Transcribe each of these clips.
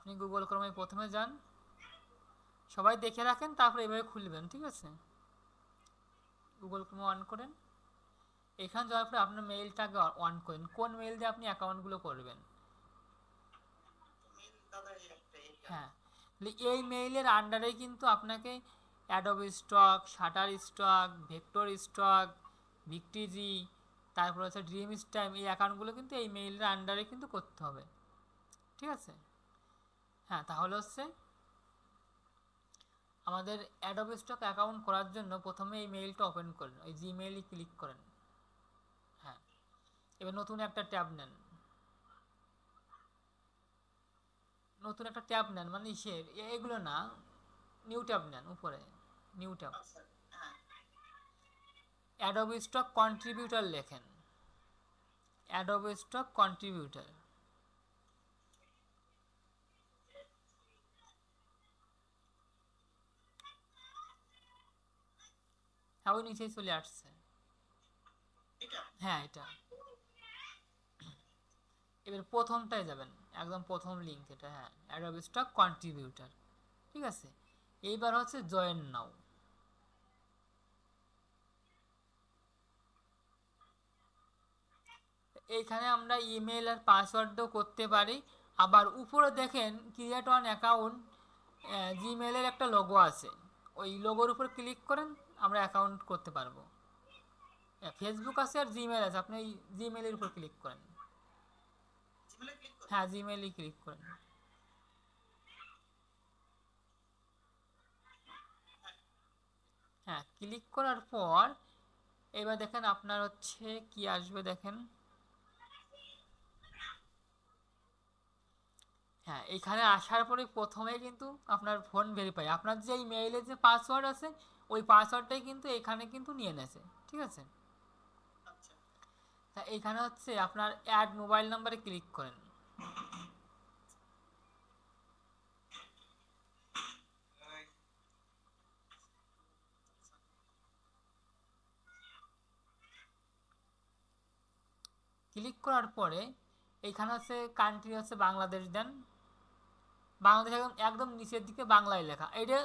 আপনি গুগল ক্রমে প্রথমে যান, সবাই দেখে রাখেন, তারপরে এভাবে খুলবেন, ঠিক আছে? গুগল ক্রমে অন করেন। এখানে যাওয়ার পরে আপনার মেইলটাকে অন করেন। কোন মেইল দিয়ে আপনি অ্যাকাউন্টগুলো করবেন? হ্যাঁ এই মেইলের আন্ডারে কিন্তু আপনাকে Adobe Stock Shutterstock vector stock Vecteezy তারপর হচ্ছে ড্রিম টাইম এই অ্যাকাউন্টগুলো কিন্তু এই মেইলের আন্ডারে কিন্তু করতে হবে। ঠিক আছে? হ্যাঁ তাহলে হচ্ছে আমাদের অ্যাডোব স্টক অ্যাকাউন্ট করার জন্য প্রথমে এই মেইলটা ওপেন করেন ওই জিমেইলে ক্লিক করেন। হ্যাঁ এবার নতুন একটা ট্যাব নেন। নতুন একটা ট্যাব নেন মানে ইসের এগুলো না নিউ ট্যাব নেন উপরে new tab. Adobe stock contributor লেখেন। অ্যাডোবি স্টক কন্ট্রিবিউটার হ্যাঁ ওই নিচেই চলে আসছে। হ্যাঁ এটা। এবার প্রথমটায় যাবেন একদম প্রথম লিঙ্ক এটা হ্যাঁ অ্যাডোবি স্টক কন্ট্রিবিউটার ঠিক আছে? এইবার হচ্ছে জয়েন নাও এইখানে আমরা ইমেল আর পাসওয়ার্ডও করতে পারি। আবার উপরে দেখেন ক্রিয়েট অন অ্যাকাউন্ট জিমেলের একটা লোগো আছে। ওই লোগোর উপর ক্লিক করেন আমরা অ্যাকাউন্ট করতে পারব। ফেসবুক আছে আর জিমেল আছে। আপনি এই জিমেলের উপর ক্লিক করেন। হ্যাঁ জিমেলই ক্লিক করেন। হ্যাঁ ক্লিক করার পর এবার দেখেন আপনার হচ্ছে কি আসবে দেখেন। হ্যাঁ এখানে আসার পরে প্রথমে কিন্তু আপনার ফোন ভেরিফাই আপনার যে মেইলের যে পাসওয়ার্ড আছে ওই পাসওয়ার্ডটাই কিন্তু এখানে কিন্তু নিয়ে নেছে ঠিক আছে? আচ্ছা। তা এখানে হচ্ছে আপনার অ্যাড মোবাইল নাম্বারে ক্লিক করেন। ক্লিক করার পরে এইখানে হচ্ছে কান্ট্রি হচ্ছে বাংলাদেশ দেন। বাংলাদেশ একদম একদম নিচের দিকে বাংলায় লেখা। এটা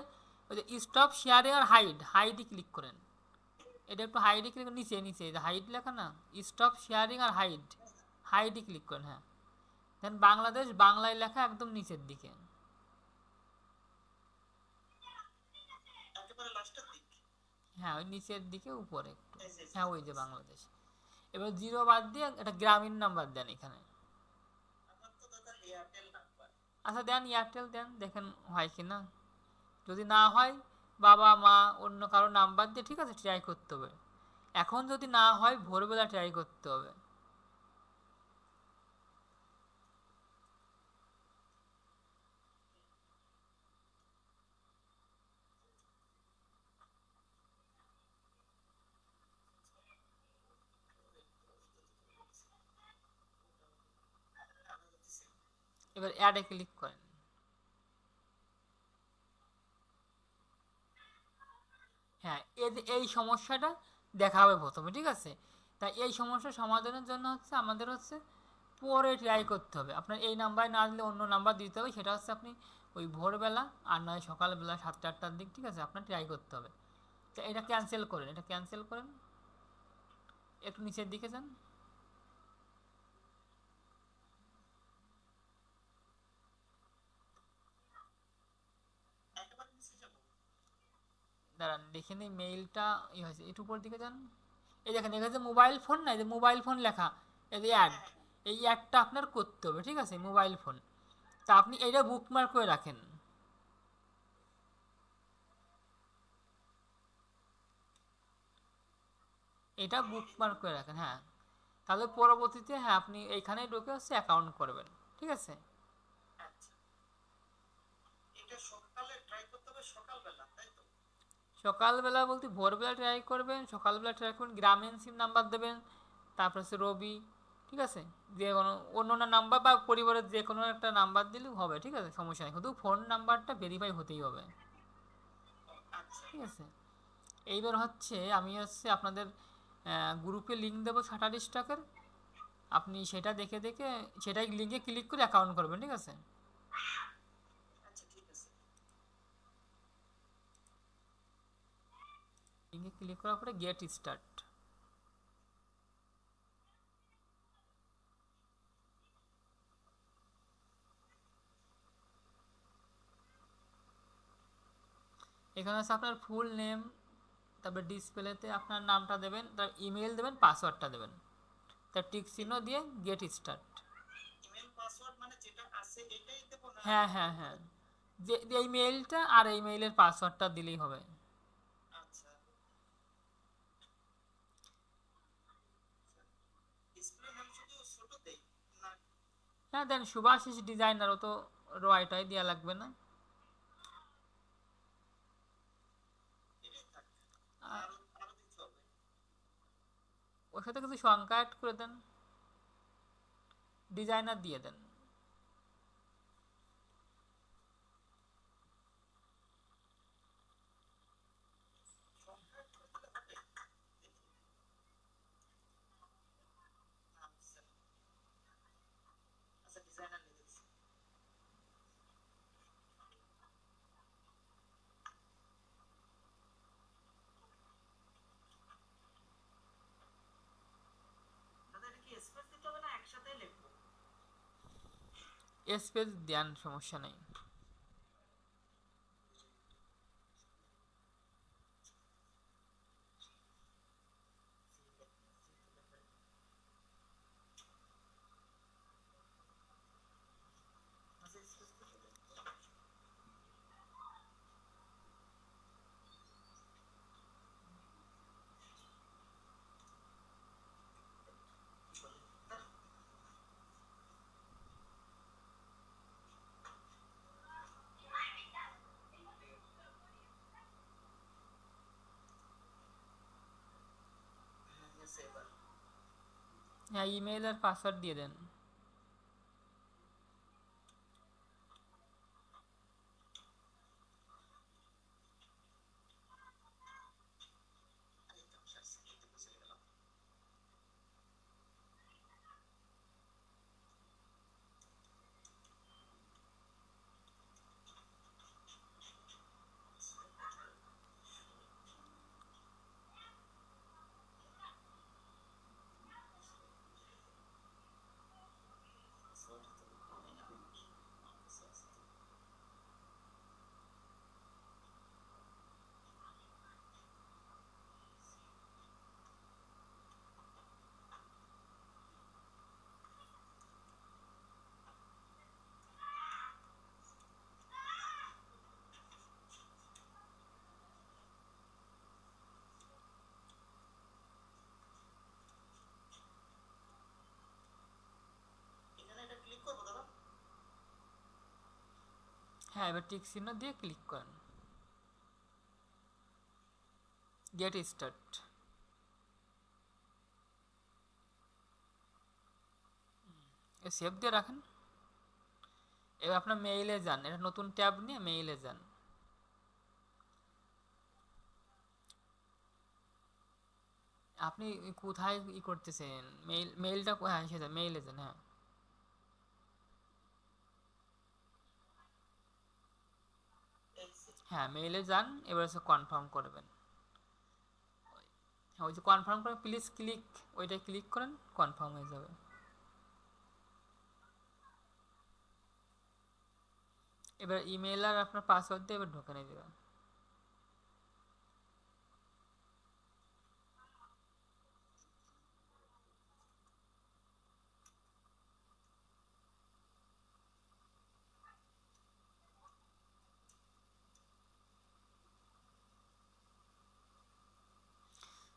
ওই যে স্টপ শেয়ারে আর হাইড হাইডে ক্লিক করেন। এটা একটু হাইডে ক্লিক নিচে নিচে হাইড লেখা না স্টপ শেয়ারিং আর হাইড হাইডে ক্লিক করেন হ্যাঁ। দেন বাংলাদেশ বাংলায় লেখা একদম নিচের দিকে। হ্যাঁ ওই নিচের দিকে উপরে একটু। হ্যাঁ ওই যে বাংলাদেশ। এবার জিরো বাদ দিয়ে একটা গ্রামীণ নাম্বার দেন এখানে। আচ্ছা দেন এয়ারটেল দেন, দেখেন হয় কি না যদি না হয়, বাবা, মা, অন্য কারও নাম্বার দিয়ে ঠিক আছে ট্রাই করতে হবে। এখন যদি না হয়, ভোরবেলা ট্রাই করতে হবে। এবার অ্যাডে ক্লিক করেন। হ্যাঁ এই সমস্যাটা দেখা হবে প্রথমে, ঠিক আছে? তাই এই সমস্যা সমাধানের জন্য হচ্ছে আমাদের হচ্ছে পরে ট্রাই করতে হবে। আপনার এই নাম্বারে না দিলে অন্য নাম্বার দিতে হবে, সেটা হচ্ছে আপনি ওই ভোরবেলা আর নয় সকালবেলা সাতটা, আটটার দিক, ঠিক আছে? আপনার ট্রাই করতে হবে। তো এটা ক্যান্সেল করেন, এটা ক্যান্সেল করেন। একটু নিচের দিকে যান একেবারে নিচে যাব দাঁড়ান, দেখে নিই মেইলটা ই হয়েছে, একটু উপর দিকে যান। এই দেখেন, এখানে যে মোবাইল ফোন না, এই যে মোবাইল ফোন লেখা, এই যে অ্যাড এই অ্যাডটা আপনার করতে হবে, ঠিক আছে মোবাইল ফোন তা আপনি এইটা বুকমার্ক করে রাখেন। এটা বুকমার্ক করে রাখেন হ্যাঁ। তাহলে পরবর্তীতে হ্যাঁ আপনি এইখানে ঢুকে হচ্ছে অ্যাকাউন্ট করবেন, ঠিক আছে আচ্ছা এটা সকালে ট্রাই করতে হবে সকালবেলা তাই তো সকালবেলা বলতে ভোরবেলা ট্রাই করবেন, সকালবেলা ট্রাই করবেন গ্রামীণ সিম নাম্বার দেবেন, তারপর হচ্ছে রবি, ঠিক আছে? যে কোনো অন্য অন্য নাম্বার বা পরিবারের যে কোনো একটা নাম্বার দিলেও হবে, ঠিক আছে? সমস্যা নেই। শুধু ফোন নাম্বারটা ভেরিফাই হতেই হবে। ঠিক আছে? এইবার হচ্ছে আমি হচ্ছে আপনাদের গ্রুপে লিঙ্ক দেবো শাটার স্টকের আপনি সেটা দেখে দেখে, সেটাই লিঙ্কে ক্লিক করে অ্যাকাউন্ট করবেন, ঠিক আছে? লিঙ্কে ক্লিক করার পরে গেট স্টার্ট এখানে আছে আপনার ফুল নেম তারপর ডিসপ্লেতে আপনার নামটা দেবেন তার ইমেল দেবেন পাসওয়ার্ডটা দেবেন। তার টিক চিহ্ন দিয়ে গেট স্টার্ট মানে যেটা আছে এটাই দেব না? হ্যাঁ হ্যাঁ হ্যাঁ। যে যে এই মেইলটা আর এই মেইলের পাসওয়ার্ডটা দিলেই হবে আচ্ছা ডিসপ্লে নাম শুধু ছোট দেই না হ্যাঁ দেন সুভাষিস ডিজাইনার ও তো রয়টাই দেওয়া লাগবে না। ওর সাথে কিছু সংখ্যা অ্যাড করে দেন। ডিজাইনার দিয়ে দেন সংখ্যা add করে দিলে হবে দেখি আচ্ছা আচ্ছা ডিজাইনার লিখে দিচ্ছি দাদা এটা কি স্পেস দিতে হবে না একসাথে লিখব স্পেস দেন সমস্যা নেই। হ্যাঁ ইমেল আর পাসওয়ার্ড দিয়ে দেন। হ্যাঁ এবার টিক চিহ্ন দিয়ে ক্লিক করেন। গেট স্টার্ট সেভ দিয়ে রাখেন। এবার আপনার মেইলে যান। এটা নতুন ট্যাব নিয়ে মেইলে যান। আপনি কোথায় ই করতেছেন? মেইল মেইলটা হ্যাঁ সেটা মেইলে যান হ্যাঁ এই যে হ্যাঁ মেইলে যান, এবার হচ্ছে কনফার্ম করবেন। হ্যাঁ ওই যে কনফার্ম করে প্লিজ ক্লিক ওইটা ক্লিক করেন কনফার্ম হয়ে যাবে। এবার ইমেল আর আপনার পাসওয়ার্ড দিয়ে এবার ঢোকে নিয়ে দেবেন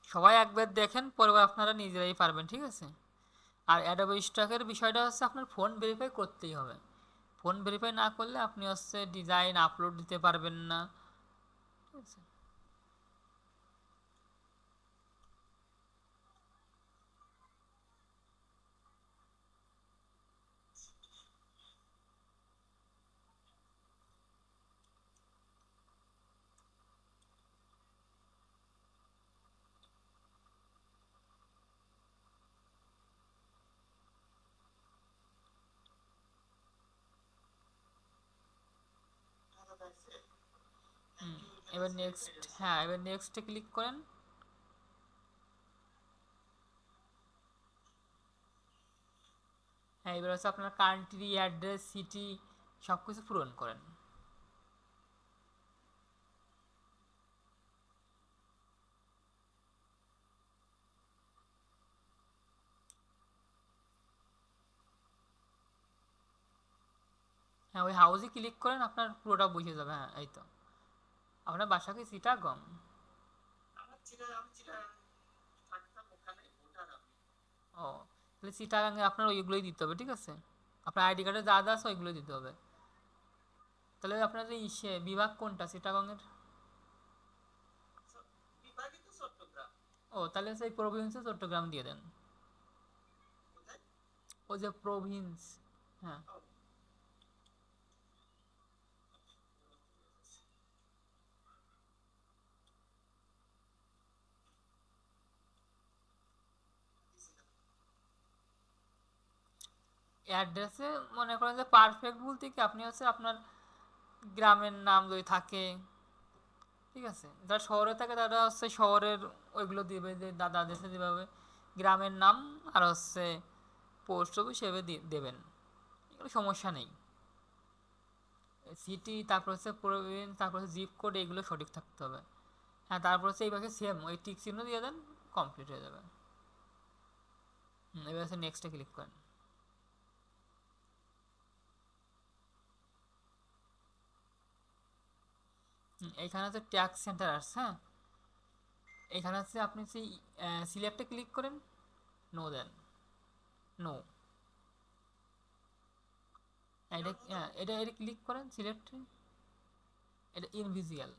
সবাই একবার দেখেন পরে আপনারা নিজেরাই পারবেন, ঠিক আছে? আর অ্যাডোবি স্টকের বিষয়টা হচ্ছে আপনার ফোন ভেরিফাই করতেই হবে। ফোন ভেরিফাই না করলে আপনি হচ্ছে ডিজাইন আপলোড দিতে পারবেন না, ঠিক আছে? এবার নেক্সট হ্যাঁ এবার নেক্সটে ক্লিক করেন। হ্যাঁ এবার হচ্ছে আপনার কান্ট্রি অ্যাড্রেস সিটি সব কিছু পূরণ করেন। হ্যাঁ ওই হাউসে ক্লিক করেন, আপনার পুরোটা বুঝে যাবে। হ্যাঁ এই তো। আপনার বাসা কি চিটাগং? ও তাহলে চিটাগাঙে আপনার ওইগুলোই দিতে হবে ঠিক আছে? আপনার আইডি কার্ডে যা যা আছে ওইগুলোই দিতে হবে। তাহলে আপনার ইসে বিভাগ কোনটা চিটাগংয়ের? ও তাহলে সেই প্রভিন্সে চট্টগ্রাম দিয়ে দেন। ও যে প্রভিন্স হ্যাঁ। অ্যাড্রেসে মনে করেন যে পারফেক্ট বলতে কি আপনি হচ্ছে আপনার গ্রামের নাম যদি থাকে, ঠিক আছে? যারা শহরে থাকে তারা হচ্ছে শহরের ওইগুলো দিবে, যে দাদা দেশে যেভাবে গ্রামের নাম আর হচ্ছে পোস্ট অফিস হিসেবে দেবেন। এগুলো সমস্যা নেই। সিটি তারপর হচ্ছে প্রভিন্স তারপর হচ্ছে জিপ কোড এগুলো সঠিক থাকতে হবে। হ্যাঁ তারপর হচ্ছে এইভাবে সেম ওই টিক চিহ্ন দিয়ে দেন কমপ্লিট হয়ে যাবে। এবার হচ্ছে নেক্সটে ক্লিক করেন। হুম, এইখানে হচ্ছে ট্যাক্স সেন্টার আসছে হ্যাঁ? এখানে হচ্ছে আপনি সেই সিলেক্টে ক্লিক করেন নো দেন। নো এটা হ্যাঁ এটা এটা ক্লিক করেন সিলেক্টে এটা ইনভিজিয়াল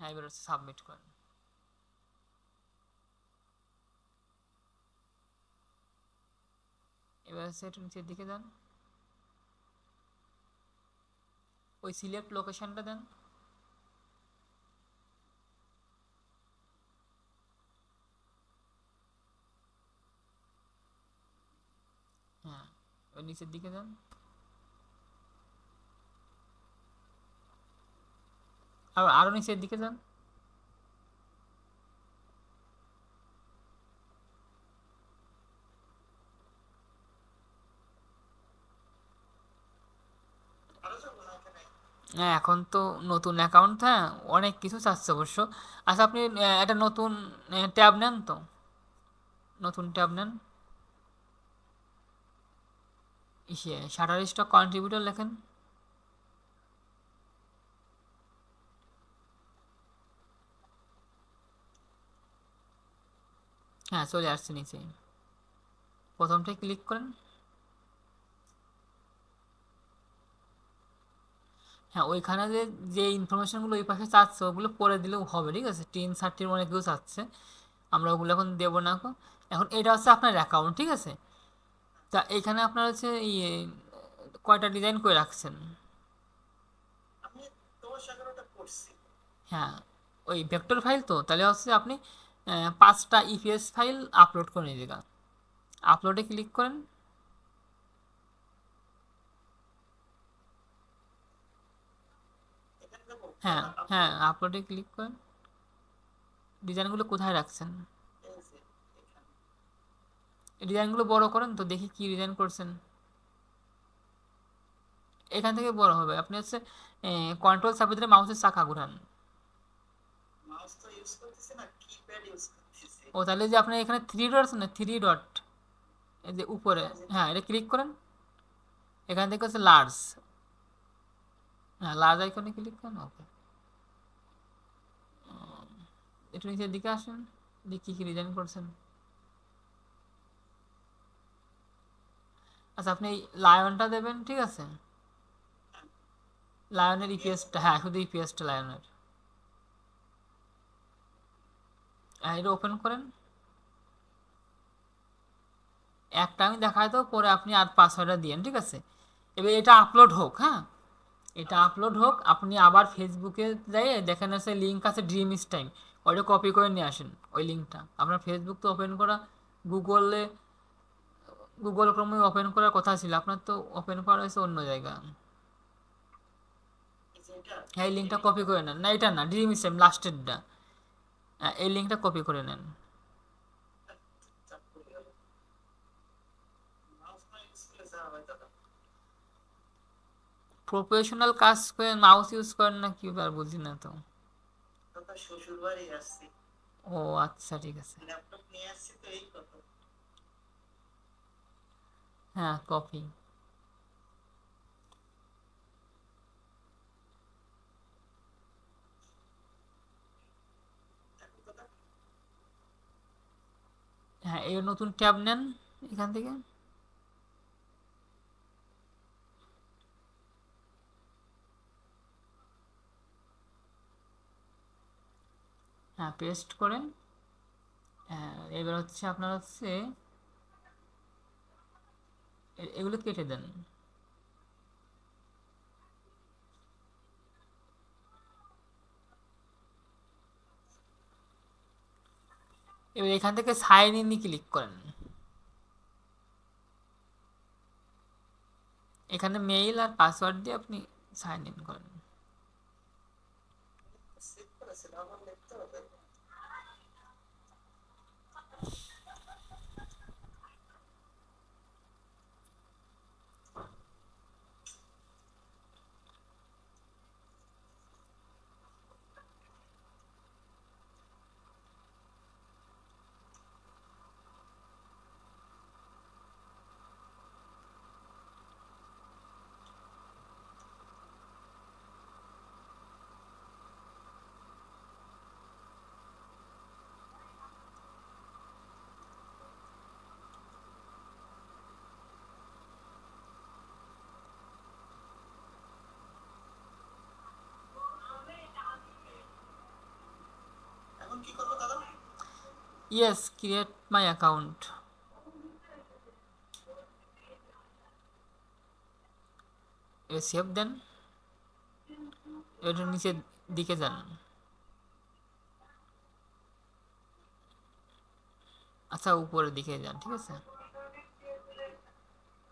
হ্যাঁ এবার হচ্ছে সাবমিট করেন। এবার হচ্ছে একটু নিচের দিকে যান ওই সিলেক্ট লোকেশনটা দেন। হ্যাঁ ওই নিচের দিকে যান আর আরও নিচের দিকে যান আরও যাব না এখানে হ্যাঁ এখন তো নতুন অ্যাকাউন্ট হ্যাঁ অনেক কিছু চাচ্ছে অবশ্য। আচ্ছা আপনি একটা নতুন ট্যাব নেন তো। নতুন ট্যাব নেন। ইসে শাটার স্টক কন্ট্রিবিউটর লেখেন। হ্যাঁ চলে আসছে নিচে। প্রথমটায় ক্লিক করেন। হ্যাঁ ওইখানে যে যে ইনফরমেশনগুলো ওই পাশে চাচ্ছে ওগুলো পরে দিলেও হবে ঠিক আছে? টেন থার্টির মনে কেউ চাচ্ছে। আমরা ওগুলো এখন দেবো না এখন। এখন এটা হচ্ছে আপনার অ্যাকাউন্ট ঠিক আছে? তা এখানে আপনার হচ্ছে ইয়ে কয়টা ডিজাইন করে রাখছেন? হ্যাঁ ওই ভেক্টর ফাইল তো? তাহলে হচ্ছে আপনি পাঁচটা ইপিএস ফাইল আপলোড করে নিয়ে আপলোডে ক্লিক করেন এখানে যাব হ্যাঁ হ্যাঁ আপলোডে ক্লিক করেন ডিজাইনগুলো কোথায় রাখছেন। ডিজাইনগুলো বড় করেন তো দেখি কি ডিজাইন করছেন। এখান থেকে বড় হবে। আপনি হচ্ছে কন্ট্রোল চাপে ধরে মাউসের চাকা ঘুরান। ও তাহলে যে আপনার এখানে থ্রি ডট আছে না থ্রি ডট এই যে উপরে হ্যাঁ এটা ক্লিক করেন। এখান থেকে হচ্ছে লার্জ হ্যাঁ লার্জ আইকনে ক্লিক করেন ওকে একটু নিচের দিকে আসেন দেখি কী কী ডিজাইন করছেন? আচ্ছা আপনি এই লায়নটা দেবেন, ঠিক আছে? লায়নের ইপিএসটা হ্যাঁ শুধু ইপিএসটা লায়নের হ্যাঁ এটা ওপেন করেন। একটা আমি দেখাই তো, পরে আপনি আর পাসওয়ার্ডটা দিয়েন, ঠিক আছে? এবার এটা আপলোড হোক হ্যাঁ? এটা আপলোড হোক, আপনি আবার ফেসবুকে যাই দেখেন আছে লিঙ্ক আছে ড্রিম ইস টাইম ওইটা কপি করে নিয়ে আসেন, ওই লিঙ্কটা আপনার ফেসবুক তো ওপেন করা গুগলে গুগল ক্রমে ওপেন করার কথা ছিল। আপনার তো ওপেন করা হয়েছে অন্য জায়গা। হ্যাঁ এই লিঙ্কটা কপি করে নেন। না, এটা না ড্রিম সেম লাস্টেরটা হ্যাঁ এই লিঙ্কটা কপি করে নেন চাপ করে গেল মাউস না ইউজ করলে যা হয় দাদা প্রফেশনাল কাজ করেন মাউস ইউজ করেন না কি আর বুঝি না তো। ও আচ্ছা ঠিক আছে। কথা। হ্যাঁ কপি হ্যাঁ এই নতুন ট্যাব নেন এখান থেকে। হ্যাঁ পেস্ট হ্যাঁ এবার হচ্ছে আপনার হচ্ছে এগুলো কেটে দেন। এবার এখান থেকে সাইন ইন ক্লিক করেন। এখানে মেইল আর পাসওয়ার্ড দিয়ে আপনি সাইন ইন করেন। ইয়েস ক্রিয়েট মাই অ্যাকাউন্ট এ সেভ দেন এটা নিচের দিকে যান। আচ্ছা উপরের দিকে যান, ঠিক আছে?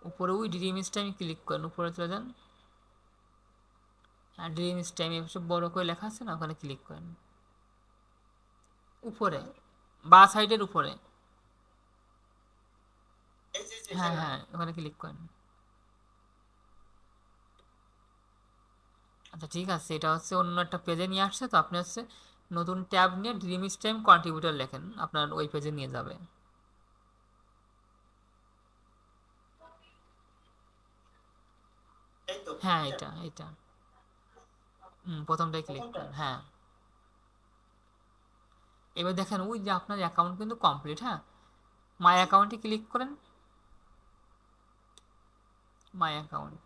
উপরে ওই ড্রিম টাইম ক্লিক করেন, উপরে চলে যান। আর ড্রিম টাইম সব বড় করে লেখা আছে না, ওখানে ক্লিক করেন। উপরে। বা সাইডের উপরে। হ্যাঁ হ্যাঁ ওখানে ক্লিক করেন। আচ্ছা ঠিক আছে এটা হচ্ছে অন্য একটা পেজে নিয়ে আসছে তো আপনি হচ্ছে নতুন ট্যাব নিয়ে ড্রিম টাইম কন্ট্রিবিউটার লেখেন আপনার ওই পেজে নিয়ে যাবে। হ্যাঁ এটা। এটা হুম প্রথমটাই ক্লিক? করেন হ্যাঁ। এবার দেখেন ওই যে আপনার অ্যাকাউন্ট কিন্তু কমপ্লিট হ্যাঁ? মাই অ্যাকাউন্টে ক্লিক করেন। মাই অ্যাকাউন্ট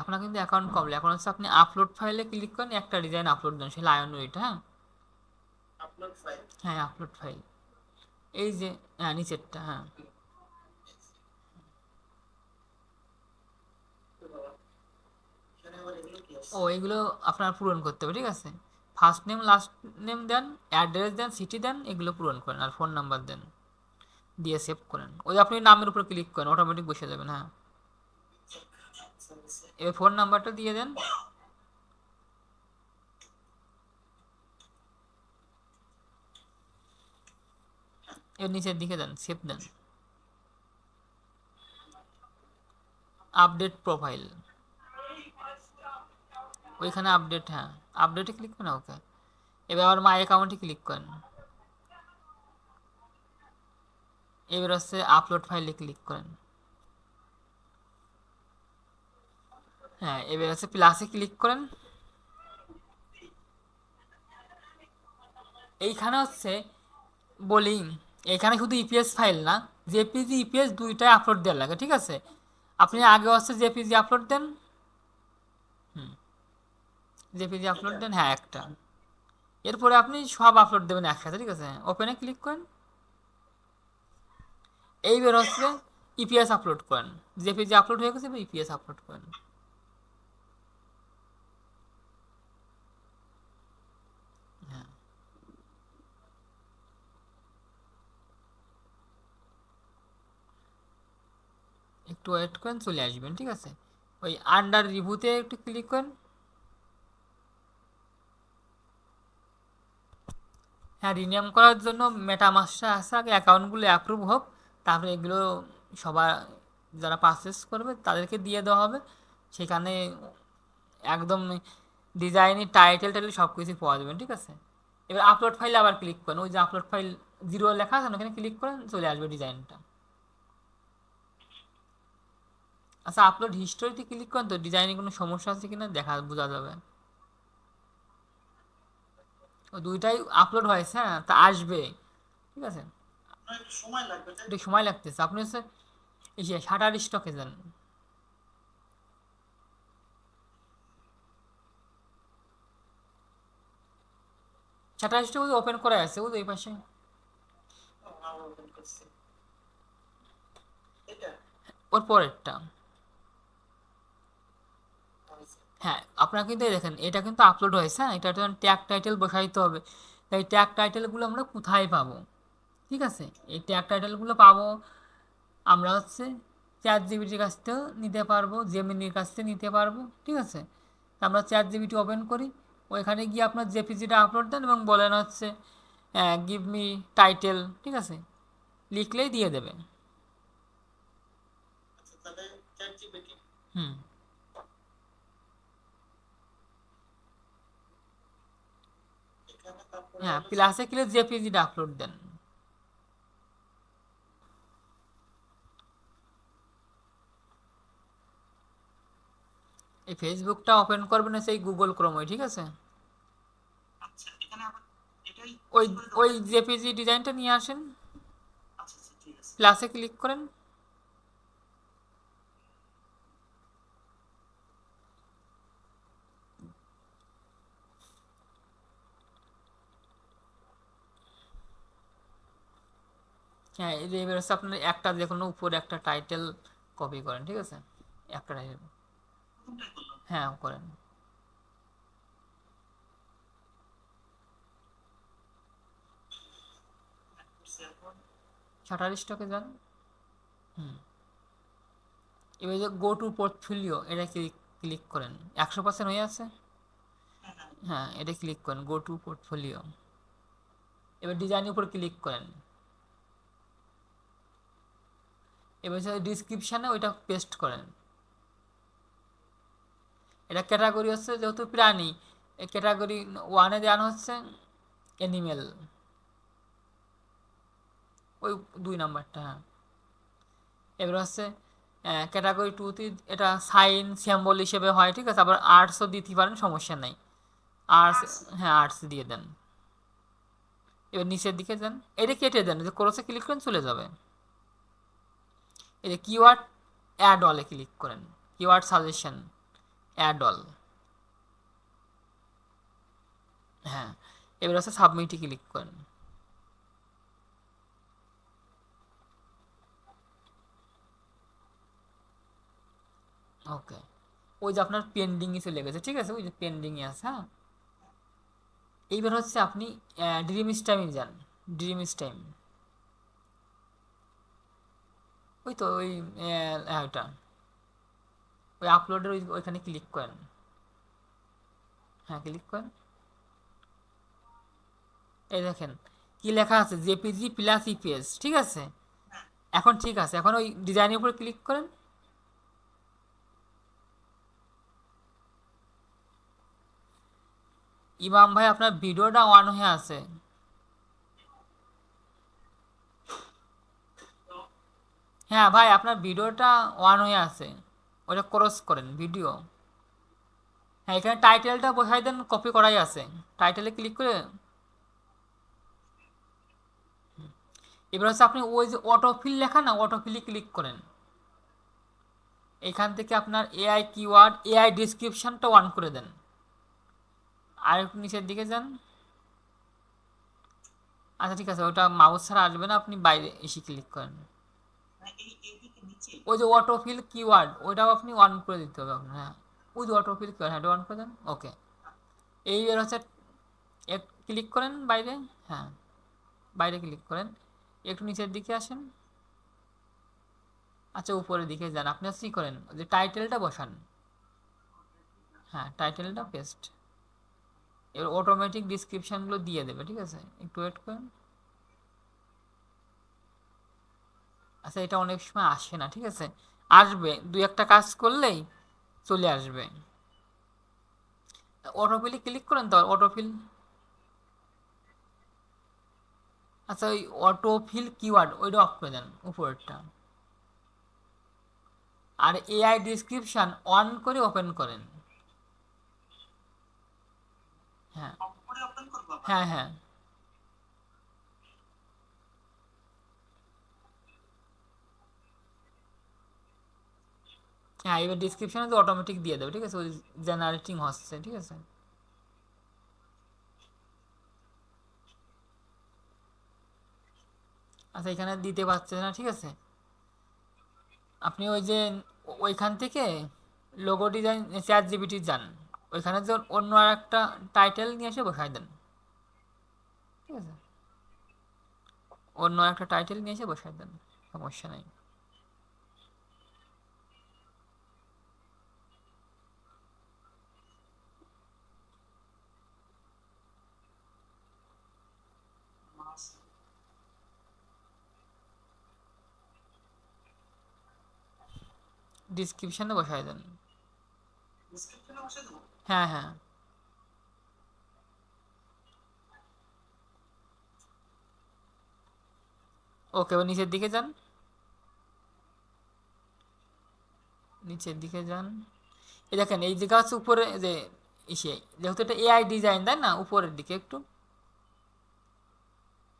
আপনার কিন্তু অ্যাকাউন্ট কমপ্লিট এখন হচ্ছে আপনি আপলোড ফাইলে ক্লিক করেন একটা ডিজাইন আপলোড দেন সেই লায়ন ওইটা হ্যাঁ? আপলোড ফাইল হ্যাঁ আপলোড ফাইল এই যে হ্যাঁ নিচেরটা হ্যাঁ এখানে আবার এগুলো কি আছে ও, এগুলো আপনার পূরণ করতে হবে, ঠিক আছে? ফার্স্ট নেম লাস্ট নেম দেন অ্যাড্রেস দেন সিটি দেন, এগুলো পূরণ করেন আর ফোন নাম্বার দেন। দিয়ে সেভ করেন। ওই আপনি নামের উপর ক্লিক করেন অটোমেটিক বসে যাবেন হ্যাঁ। এবার ফোন নাম্বারটা দিয়ে দেন। এর নিচের দিকে দেন সেভ দেন। আপডেট প্রোফাইল ওইখানে আপডেট হ্যাঁ। আপডেটে ক্লিক করেন ওকে। এবার আবার মাই অ্যাকাউন্টে ক্লিক করেন। এবার হচ্ছে আপলোড ফাইলে ক্লিক করেন। হ্যাঁ এবার হচ্ছে প্লাসে ক্লিক করেন। এইখানে হচ্ছে বোলিং এখানে শুধু ইপিএস ফাইল না জেপিজি ইপিএস দুইটাই আপলোড দেওয়ার লাগে, ঠিক আছে? আপনি আগে হচ্ছে জেপিজি আপলোড দেন। জেপিজি আপলোড দেন হ্যাঁ একটা। এরপরে আপনি সব আপলোড দেবেন একসাথে, ঠিক আছে? ওপেনে ক্লিক করেন। এইবার হচ্ছে ইপিএস আপলোড করেন। জেপিজি আপলোড হয়ে গেছে ইপিএস আপলোড করেন। হ্যাঁ। একটু ওয়েট করেন, চলে আসবেন, ঠিক আছে? ওই আন্ডার রিভিউতে একটু ক্লিক করেন। হ্যাঁ রিনিয়াম করার জন্য মেটামাস্টার আসে আগে অ্যাকাউন্টগুলো অ্যাপ্রুভ হোক তারপরে এগুলো সবার যারা পারচেস করবে তাদেরকে দিয়ে দেওয়া হবে। সেখানে একদম ডিজাইনের টাইটেল টাইটেল সব কিছু পাওয়া যাবে, ঠিক আছে? এবার আপলোড ফাইলে আবার ক্লিক করেন, ওই যে আপলোড ফাইল জিরো লেখা আছে, ওখানে ক্লিক করেন, চলে আসবে ডিজাইনটা আচ্ছা আপলোড হিস্টোরিতে ক্লিক করেন তো ডিজাইনে কোনো সমস্যা আছে কিনা দেখা, বোঝা যাবে। ও দুইটাই আপলোড হয়েছে হ্যাঁ তা আসবে ঠিক আছে? একটু সময় লাগবে একটু সময় লাগতেছে। আপনি হচ্ছে এই যে শাটার স্টকে যান। শাটার স্টক ওপেন করা আছে ওই ওই পাশে। ওর পরেরটা হয়েছে। হ্যাঁ আপনারা কিন্তু দেখেন এটা কিন্তু আপলোড হয়েছে হ্যাঁ? এটা ট্যাগ টাইটেল বসাইতে হবে তাই ট্যাগ টাইটেলগুলো আমরা কোথায় পাবো? ঠিক আছে? এই ট্যাগ টাইটেলগুলো পাবো আমরা হচ্ছে চ্যাট জিবিটির কাছ থেকেও নিতে পারব জেমিনির কাছ থেকে নিতে পারব ঠিক আছে? তা আমরা চ্যাট জিবিটি ওপেন করি ওইখানে গিয়ে আপনার জেপিজিটা আপলোড দেন এবং বলেন হচ্ছে গিভ মি টাইটেল ঠিক আছে? লিখলেই দিয়ে দেবে আচ্ছা হুম এখানে তারপরে হ্যাঁ প্লাসে ক্লিক জেপিজিটা আপলোড দেন। এই ফেসবুকটা ওপেন করবেন এই গুগল ক্রোমে ঠিক আছে? আচ্ছা ওই ওই জেপিজি ডিজাইনটা নিয়ে আসেন। আচ্ছা আচ্ছা প্লাসে ক্লিক করেন। হ্যাঁ এবার হচ্ছে আপনার একটা যে কোনো উপরে একটা টাইটেল কপি করেন, ঠিক আছে? একটা টাইটেল হ্যাঁ করেন। শাটার স্টকে যান। হুম। এবার যে গো টু পোর্টফোলিও এটা ক্লিক ক্লিক করেন? একশো পার্সেন্ট হয়ে আছে? হ্যাঁ এটা ক্লিক করেন গো টু পোর্টফোলিও এবার ডিজাইনের উপর ক্লিক করেন। এবার ডিসক্রিপশানে ওইটা পেস্ট করেন। এটা ক্যাটাগরি হচ্ছে যেহেতু প্রাণী এই ক্যাটাগরি ওয়ানে দেওয়ানো হচ্ছে অ্যানিমেল ওই দুই নাম্বারটা হ্যাঁ। এবার হচ্ছে ক্যাটাগরি টুতে এটা সাইন সিম্বল হিসেবে হয় ঠিক আছে? আবার আর্টসও দিতে পারেন সমস্যা নেই। আর্টস হ্যাঁ আর্টস দিয়ে দেন। এবার নিচের দিকে যান এটা কেটে দেন যে ক্রসে ক্লিক করেন চলে যাবে। এই যে কিওয়ার্ড অ্যাড অলে ক্লিক করেন। কিওয়ার্ড সাজেশন অ্যাড অল হ্যাঁ এবার হচ্ছে সাবমিটে ক্লিক করেন। ওকে ওই যে আপনার পেন্ডিংয়ে চলে গেছে, ঠিক আছে? ওই যে পেন্ডিংয়ে আছে হ্যাঁ? এইবার হচ্ছে আপনি ড্রিম টাইমে যান। ড্রিম টাইম ওই তো ওই হ্যাঁ, ওইটা। ওই আপলোডের ওই ওইখানে ক্লিক করেন। হ্যাঁ ক্লিক করেন। এই দেখেন কি লেখা আছে? জেপিজি প্লাস ইপিএস ঠিক আছে? এখন ঠিক আছে এখন ওই ডিজাইনের উপরে ক্লিক করেন। ইমাম ভাই আপনার ভিডিওটা অন হয়ে আছে। হ্যাঁ ভাই, আপনার ভিডিওটা ওয়ান হয়ে আছে। ওটা ক্রস করেন ভিডিও হ্যাঁ এখানে টাইটেলটা বসাই দেন কপি করাই আছে। টাইটেলে ক্লিক করে এবার হচ্ছে আপনি ওই যে অটোফিল লেখা না অটোফিলে ক্লিক করেন। এখান থেকে আপনার এআই কিওয়ার্ড এআই ডিসক্রিপশনটা অন করে দেন। আর একটু নিচের দিকে যান। আচ্ছা ঠিক আছে, ওটা মাউস ছাড়া আসবে না, আপনি বাইরে এসে ক্লিক করেন মানে এই এইদিকে নিচে ওই যে অটোফিল কিওয়ার্ড ওইটাও আপনি অন করে দিতে হবে আপনার হ্যাঁ। ওই যে অটোফিল কিওয়ার্ড হ্যাঁ অন করে দেন ওকে এই হচ্ছে এক ক্লিক করেন বাইরে হ্যাঁ বাইরে ক্লিক করেন, একটু নিচের দিকে আসেন। আচ্ছা উপরের দিকে যান, আপনি কি করেন, যে টাইটেলটা বসান। হ্যাঁ টাইটেলটা পেস্ট এবার অটোমেটিক ডিসক্রিপশনগুলো দিয়ে দেবে, ঠিক আছে? একটু ওয়েট করেন। আচ্ছা এটা অনেক সময় আসে না ঠিক আছে? আসবে দুই একটা কাজ করলেই চলে আসবে। অটোফিলে ক্লিক করেন তো অটোফিল আচ্ছা ওই অটোফিল কিওয়ার্ড ওইটা অফ করে দেন উপরেরটা। আর এআই ডিসক্রিপশন অন করে ওপেন করেন। হ্যাঁ? হ্যাঁ হ্যাঁ। হ্যাঁ এবার ডিসক্রিপশনে তো অটোমেটিক দিয়ে দেবে, ঠিক আছে? ওই জেনারেটিং হচ্ছে, ঠিক আছে? আচ্ছা এখানে দিতে পারছে না, ঠিক আছে? আপনি ওই যে ওইখান থেকে লোগো ডিজাইন চ্যাট জিবিটি যান। ওইখানে যে অন্য আর একটা টাইটেল নিয়ে এসে বসাই দেন। ঠিক আছে? অন্য একটা টাইটেল নিয়ে এসে বসাই দেন, সমস্যা নেই। ডিসক্রিপশনে বসাই দেন? হ্যাঁ হ্যাঁ। ওকে এবার নিচের দিকে যান। নিচের দিকে যান। এই দেখেন এই জায়গা হচ্ছে উপরে যে ইসে যেহেতু এটা এআই ডিজাইন তাই না? উপরের দিকে একটু।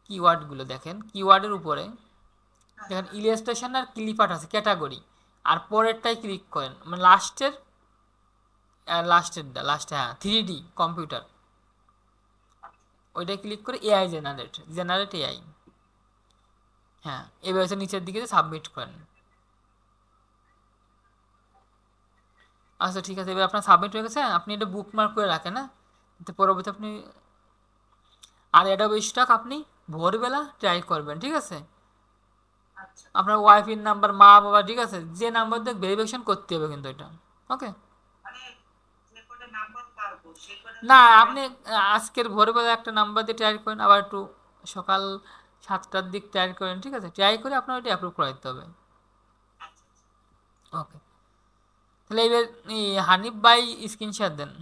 কিওয়ার্ডগুলো দেখেন। কিওয়ার্ডের উপরে। দেখেন ইলাস্ট্রেশন আর ক্লিপার আছে ক্যাটাগরি আর পরেরটাই ক্লিক করেন। মানে লাস্টের লাস্টেরটা লাস্টে হ্যাঁ থ্রি ডি কম্পিউটার ওইটা ক্লিক করে এআই জেনারেট জেনারেট এআই হ্যাঁ এবার হচ্ছে নিচের দিকে সাবমিট করেন। আচ্ছা ঠিক আছে, এবার আপনার সাবমিট হয়ে গেছে, আপনি এটা বুকমার্ক করে রাখেন হ্যাঁ? তো পরবর্তী আপনি আর এটা বেশি স্টক আপনি ভোরবেলা ট্রাই করবেন, ঠিক আছে? আপনার ওয়াইফের নাম্বার মা বাবা ঠিক আছে? যে নাম্বার দিয়ে ভেরিফিকেশন করতে হবে কিন্তু এটা। ওকে মানে না আপনি আজকের ভোরবেলা একটা নাম্বার দিয়ে ট্রাই করেন আবার একটু সকাল সাতটার দিক ট্রাই করেন ঠিক আছে? ট্রাই করে আপনার ওইটা অ্যাপ্রুভ করে দিতে হবে। আচ্ছা, ওকে তাহলে এবার এই হানিফ বাই স্ক্রিনশট দেন।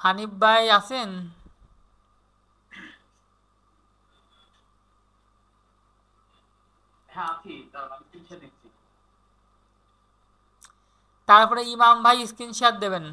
হানিফ ভাই আছেন? হ্যাঁ তারপরে ইমাম ভাই স্ক্রিনশট দেবেন।